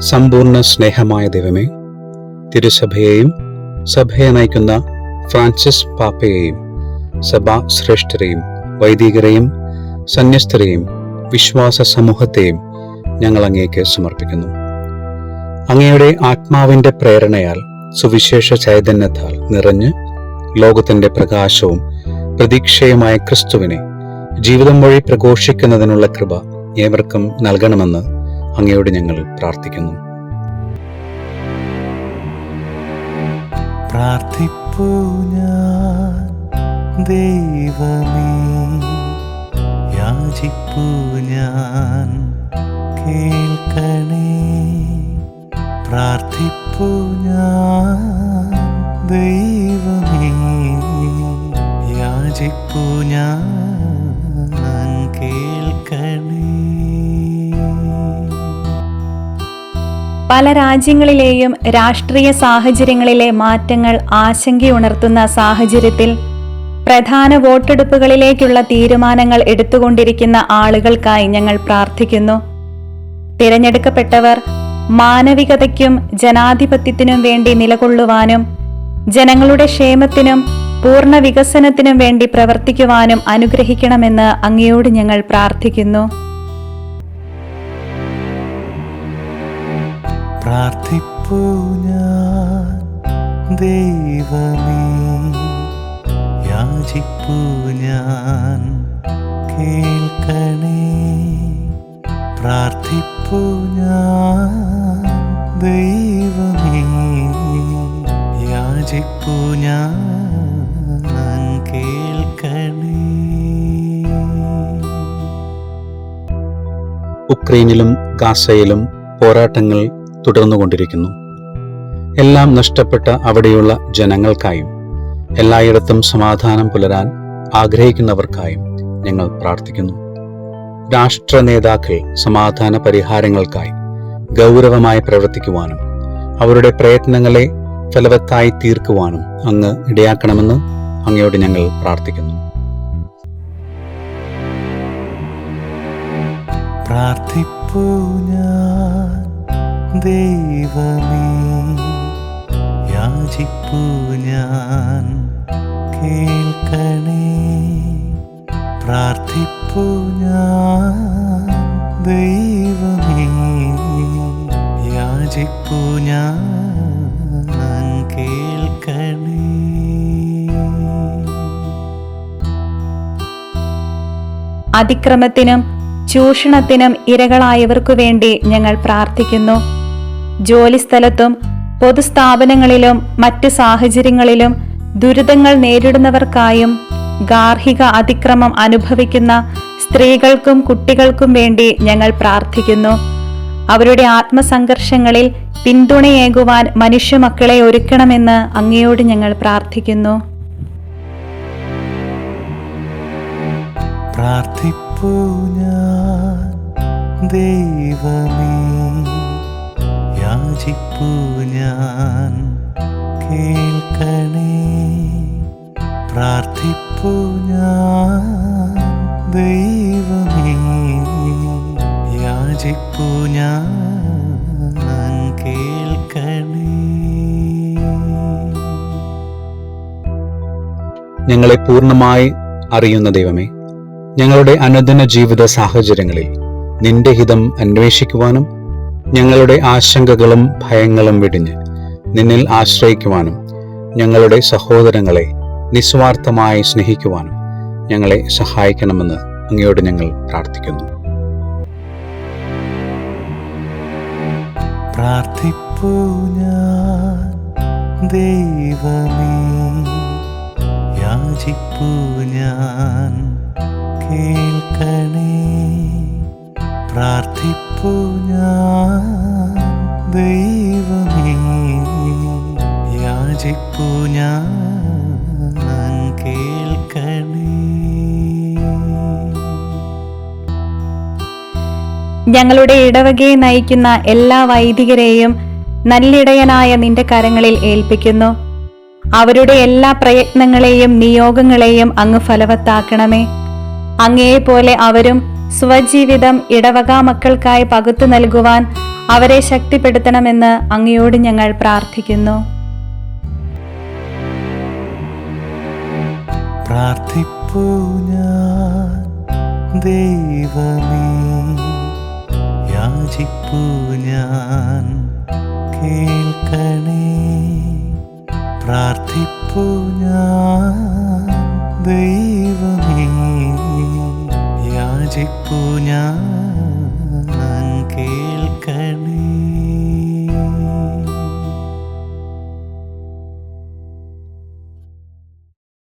സമ്പൂർണ സ്നേഹമായ ദൈവമേ തിരുസഭയെയും സഭയെ നയിക്കുന്ന ഫ്രാൻസിസ് പാപ്പയെയും സഭാ ശ്രേഷ്ഠരെയും വൈദികരെയും സന്യസ്തരെയും വിശ്വാസ സമൂഹത്തെയും ഞങ്ങൾ അങ്ങേക്ക് സമർപ്പിക്കുന്നു. അങ്ങയുടെ ആത്മാവിന്റെ പ്രേരണയാൽ സുവിശേഷ ചൈതന്യത്താൽ നിറഞ്ഞ് ലോകത്തിന്റെ പ്രകാശവും പ്രതീക്ഷയുമായ ക്രിസ്തുവിനെ ജീവിതം വഴി പ്രഘോഷിക്കുന്നതിനുള്ള കൃപ ഏവർക്കും നൽകണമെന്ന് അങ്ങയോട് ഞങ്ങൾ പ്രാർത്ഥിക്കുന്നു. പ്രാർത്ഥിപ്പൂ ഞാൻ കേൾക്കണേ. ഞാൻ പല രാജ്യങ്ങളിലെയും രാഷ്ട്രീയ സാഹചര്യങ്ങളിലെ മാറ്റങ്ങൾ ആശങ്കയുണർത്തുന്ന സാഹചര്യത്തിൽ പ്രധാന വോട്ടെടുപ്പുകളിലേക്കുള്ള തീരുമാനങ്ങൾ എടുത്തുകൊണ്ടിരിക്കുന്ന ആളുകൾക്കായി ഞങ്ങൾ പ്രാർത്ഥിക്കുന്നു. തിരഞ്ഞെടുക്കപ്പെട്ടവർ മാനവികതയ്ക്കും ജനാധിപത്യത്തിനും വേണ്ടി നിലകൊള്ളുവാനും ജനങ്ങളുടെ ക്ഷേമത്തിനും പൂർണ വികസനത്തിനും വേണ്ടി പ്രവർത്തിക്കുവാനും അനുഗ്രഹിക്കണമെന്ന് അങ്ങയോട് ഞങ്ങൾ പ്രാർത്ഥിക്കുന്നു. പ്രാർത്ഥിപ്പൂ ഞാൻ. ദൈവമേ യാചിപ്പൂ ഞാൻ. കേൾക്കണേ പ്രാർത്ഥിപ്പൂ ഞാൻ. ദൈവമേ യാചിപ്പൂ ഞാൻ. ഉക്രൈനിലും ഗാസയിലും പോരാട്ടങ്ങൾ തുടർന്നുകൊണ്ടിരിക്കുന്നു. എല്ലാം നഷ്ടപ്പെട്ട അവിടെയുള്ള ജനങ്ങൾക്കായും എല്ലായിടത്തും സമാധാനം പുലരാൻ ആഗ്രഹിക്കുന്നവർക്കായും ഞങ്ങൾ പ്രാർത്ഥിക്കുന്നു. രാഷ്ട്ര നേതാക്കൾ സമാധാന പരിഹാരങ്ങൾക്കായി ഗൗരവമായി പ്രവർത്തിക്കുവാനും അവരുടെ പ്രയത്നങ്ങളെ ഫലവത്തായി തീർക്കുവാനും അങ്ങ് ഇടയാക്കണമെന്ന് അങ്ങയോട് ഞങ്ങൾ പ്രാർത്ഥിക്കുന്നു. പ്രാർത്ഥിപ്പൂ ഞാൻ ദൈവമേ ഞാൻ കേൾക്കണേ. പ്രാർത്ഥിപ്പൂ ഞാൻ ദൈവമേ യാചിപ്പൂ ഞാൻ അതിക്രമത്തിനും ചൂഷണത്തിനും ഇരകളായവർക്കു വേണ്ടി ഞങ്ങൾ പ്രാർത്ഥിക്കുന്നു. ജോലിസ്ഥലത്തും പൊതുസ്ഥാപനങ്ങളിലും മറ്റ് സാഹചര്യങ്ങളിലും ദുരിതങ്ങൾ നേരിടുന്നവർക്കായും ഗാർഹിക അതിക്രമം അനുഭവിക്കുന്ന സ്ത്രീകൾക്കും കുട്ടികൾക്കും വേണ്ടി ഞങ്ങൾ പ്രാർത്ഥിക്കുന്നു. അവരുടെ ആത്മസംഘർഷങ്ങളിൽ പിന്തുണയേകുവാൻ മനുഷ്യമക്കളെ ഒരുക്കണമെന്ന് അങ്ങയോട് ഞങ്ങൾ പ്രാർത്ഥിക്കുന്നു. പ്രാർത്ഥിപ്പൂ ദൈവമേ. ഞങ്ങളെ പൂർണമായി അറിയുന്ന ദൈവമേ ഞങ്ങളുടെ അനുദിന ജീവിത സാഹചര്യങ്ങളിൽ നിന്റെ ഹിതം അന്വേഷിക്കുവാനും ഞങ്ങളുടെ ആശങ്കകളും ഭയങ്ങളും വെടിഞ്ഞ് നിന്നിൽ ആശ്രയിക്കുവാനും ഞങ്ങളുടെ സഹോദരങ്ങളെ നിസ്വാർത്ഥമായി സ്നേഹിക്കുവാനും ഞങ്ങളെ സഹായിക്കണമെന്ന് അങ്ങയോട് ഞങ്ങൾ പ്രാർത്ഥിക്കുന്നു. പ്രാർത്ഥിപ്പൂ ഞാൻ ദൈവമേ. യാചിപ്പൂ ഞാൻ. കേൾക്കണേ പ്രാർത്ഥിപ്പൂ ഞാൻ. ദൈവമേ യാചിപ്പൂ ഞാൻ. കേൾക്കണേ. ഞങ്ങളുടെ ഇടവകയെ നയിക്കുന്ന എല്ലാ വൈദികരെയും നല്ലിടയനായ നിന്റെ കരങ്ങളിൽ ഏൽപ്പിക്കുന്നു. അവരുടെ എല്ലാ പ്രയത്നങ്ങളെയും നിയോഗങ്ങളെയും അങ്ങ് ഫലവത്താക്കണമേ. അങ്ങയെപ്പോലെ അവരും സ്വജീവിതം ഇടവക മക്കൾക്കായി പകുത്തു നൽകുവാൻ അവരെ ശക്തിപ്പെടുത്തണമെന്ന് അങ്ങയോട് ഞങ്ങൾ പ്രാർത്ഥിക്കുന്നു. പ്രാർത്ഥിപ്പൂ ദൈവമേ. യാചിപ്പൂ ഞാൻ കേൾക്കണേ പ്രാർത്ഥിപ്പൂ ഞാൻ ദൈവമേ യാചിപ്പൂ ഞാൻ കേൾക്കണേ.